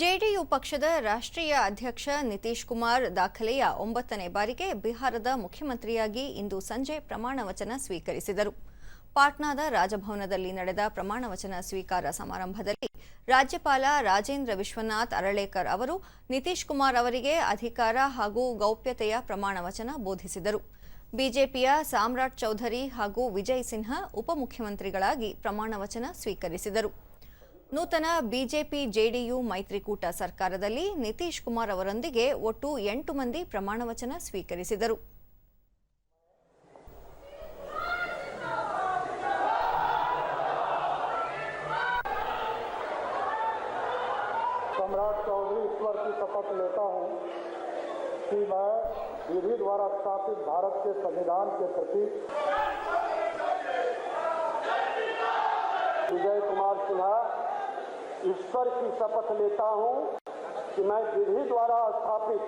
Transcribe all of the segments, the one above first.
JDU ಪಕ್ಷದ ರಾಷ್ಟ್ರೀಯ ಅಧ್ಯಕ್ಷ ನಿತೀಶ್ ಕುಮಾರ್ ದಾಖಲೆಯ ಒಂಬತ್ತನೇ ಬಾರಿಗೆ ಬಿಹಾರದ ಮುಖ್ಯಮಂತ್ರಿಯಾಗಿ ಇಂದು ಸಂಜೆ ಪ್ರಮಾಣ ವಚನ ಸ್ವೀಕರಿಸಿದರು. ಪಾಟ್ನಾದ ರಾಜಭವನದಲ್ಲಿ ನಡೆದ ಪ್ರಮಾಣ ವಚನ ಸ್ವೀಕಾರ ಸಮಾರಂಭದಲ್ಲಿ ರಾಜ್ಯಪಾಲ ರಾಜೇಂದ್ರ ವಿಶ್ವನಾಥ್ ಅರಳೇಕರ್ ಅವರು ನಿತೀಶ್ ಕುಮಾರ್ ಅವರಿಗೆ ಅಧಿಕಾರ ಹಾಗೂ ಗೌಪ್ಯತೆಯ ಪ್ರಮಾಣ ವಚನ ಬೋಧಿಸಿದರು. ಬಿಜೆಪಿಯ ಸಾಮ್ರಾಟ್ ಚೌಧರಿ ಹಾಗೂ ವಿಜಯ್ ಸಿನ್ಹಾ ಉಪಮುಖ್ಯಮಂತ್ರಿಗಳಾಗಿ ಪ್ರಮಾಣ ವಚನ ಸ್ವೀಕರಿಸಿದರು. ನೂತನ ಬಿಜೆಪಿ ಜೆಡಿಯು ಮೈತ್ರಿಕೂಟ ಸರ್ಕಾರದಲ್ಲಿ ನಿತೀಶ್ ಕುಮಾರ್ ಅವರೊಂದಿಗೆ ಒಟ್ಟು ಎಂಟು ಮಂದಿ ಪ್ರಮಾಣ ವಚನ ಸ್ವೀಕರಿಸಿದರು सम्राट चौधरी ईश्वर की शपथ लेता हूं कि मैं विधि द्वारा स्थापित भारत के संविधान के प्रति विजय कुमार सिन्हा ईश्वर की शपथ लेता हूँ कि मैं विधि द्वारा स्थापित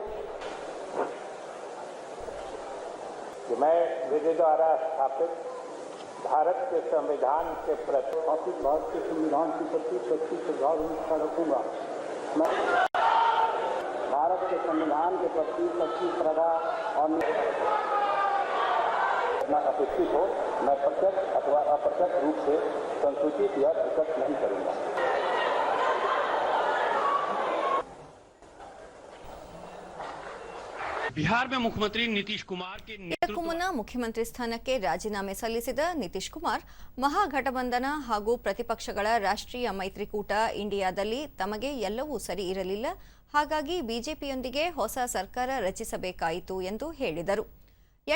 कि मैं विधि द्वारा स्थापित भारत के संविधान के प्रति स्थापित भारत के संविधान के प्रति सच्ची और निष्ठा रखूँगा। मैं भारत के संविधान के प्रति सच्ची श्रद्धा और अपेक्षित हो, मैं प्रत्यक्ष अथवा अप्रत्यक्ष रूप से संसूचित या प्रकट नहीं करूँगा। ಇದಕ್ಕೂ ಮುನ್ನ ಮುಖ್ಯಮಂತ್ರಿ ಸ್ಥಾನಕ್ಕೆ ರಾಜೀನಾಮೆ ಸಲ್ಲಿಸಿದ ನಿತೀಶ್ ಕುಮಾರ್, ಮಹಾಗಠಬಂಧನ ಹಾಗೂ ಪ್ರತಿಪಕ್ಷಗಳ ರಾಷ್ಟ್ರೀಯ ಮೈತ್ರಿಕೂಟ ಇಂಡಿಯಾದಲ್ಲಿ ತಮಗೆ ಎಲ್ಲವೂ ಸರಿ ಇರಲಿಲ್ಲ. ಹಾಗಾಗಿ ಬಿಜೆಪಿಯೊಂದಿಗೆ ಹೊಸ ಸರ್ಕಾರ ರಚಿಸಬೇಕಾಯಿತು ಎಂದು ಹೇಳಿದರು.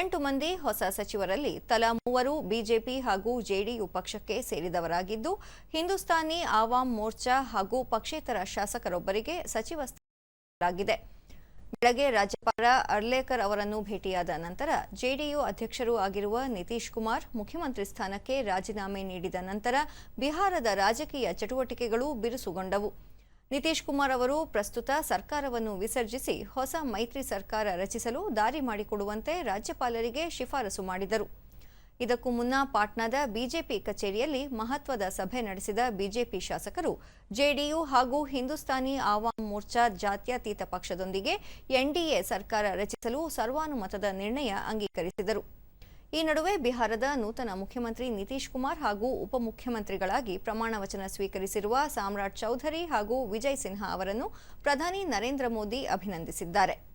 ಎಂಟು ಮಂದಿ ಹೊಸ ಸಚಿವರಲ್ಲಿ ತಲಾ ಮೂವರು ಬಿಜೆಪಿ ಹಾಗೂ ಜೆಡಿಯು ಪಕ್ಷಕ್ಕೆ ಸೇರಿದವರಾಗಿದ್ದು, ಹಿಂದೂಸ್ತಾನಿ ಆವಾಮ್ ಮೋರ್ಚಾ ಹಾಗೂ ಪಕ್ಷೇತರ ಶಾಸಕರೊಬ್ಬರಿಗೆ ಸಚಿವ ಸ್ಥಾನ ಬೆಳಗ್ಗೆ ರಾಜ್ಯಪಾಲ ಅರ್ಲೇಕರ್ ಅವರನ್ನು ಭೇಟಿಯಾದ ನಂತರ ಜೆಡಿಯು ಅಧ್ಯಕ್ಷರೂ ಆಗಿರುವ ನಿತೀಶ್ ಕುಮಾರ್ ಮುಖ್ಯಮಂತ್ರಿ ಸ್ಥಾನಕ್ಕೆ ರಾಜೀನಾಮೆ ನೀಡಿದ ನಂತರ ಬಿಹಾರದ ರಾಜಕೀಯ ಚಟುವಟಿಕೆಗಳು ಬಿರುಸುಗೊಂಡವು. ನಿತೀಶ್ ಕುಮಾರ್ ಅವರು ಪ್ರಸ್ತುತ ಸರ್ಕಾರವನ್ನು ವಿಸರ್ಜಿಸಿ ಹೊಸ ಮೈತ್ರಿ ಸರ್ಕಾರ ರಚಿಸಲು ದಾರಿ ಮಾಡಿಕೊಡುವಂತೆ ರಾಜ್ಯಪಾಲರಿಗೆ ಶಿಫಾರಸು ಮಾಡಿದರು. ಇದಕ್ಕೂ ಮುನ್ನ ಪಾಟ್ನಾದ ಬಿಜೆಪಿ ಕಚೇರಿಯಲ್ಲಿ ಮಹತ್ವದ ಸಭೆ ನಡೆಸಿದ ಬಿಜೆಪಿ ಶಾಸಕರು ಜೆಡಿಯು ಹಾಗೂ ಹಿಂದೂಸ್ತಾನಿ ಆವಾಮ್ ಮೋರ್ಚಾ ಜಾತ್ಯತೀತ ಪಕ್ಷದೊಂದಿಗೆ ಎನ್ಡಿಎ ಸರ್ಕಾರ ರಚಿಸಲು ಸರ್ವಾನುಮತದ ನಿರ್ಣಯ ಅಂಗೀಕರಿಸಿದರು. ಈ ನಡುವೆ ಬಿಹಾರದ ನೂತನ ಮುಖ್ಯಮಂತ್ರಿ ನಿತೀಶ್ ಕುಮಾರ್ ಹಾಗೂ ಉಪಮುಖ್ಯಮಂತ್ರಿಗಳಾಗಿ ಪ್ರಮಾಣ ವಚನ ಸ್ವೀಕರಿಸಿರುವ ಸಾಮ್ರಾಟ್ ಚೌಧರಿ ಹಾಗೂ ವಿಜಯ್ ಸಿನ್ಹಾ ಅವರನ್ನು ಪ್ರಧಾನಿ ನರೇಂದ್ರ ಮೋದಿ ಅಭಿನಂದಿಸಿದ್ದಾರೆ.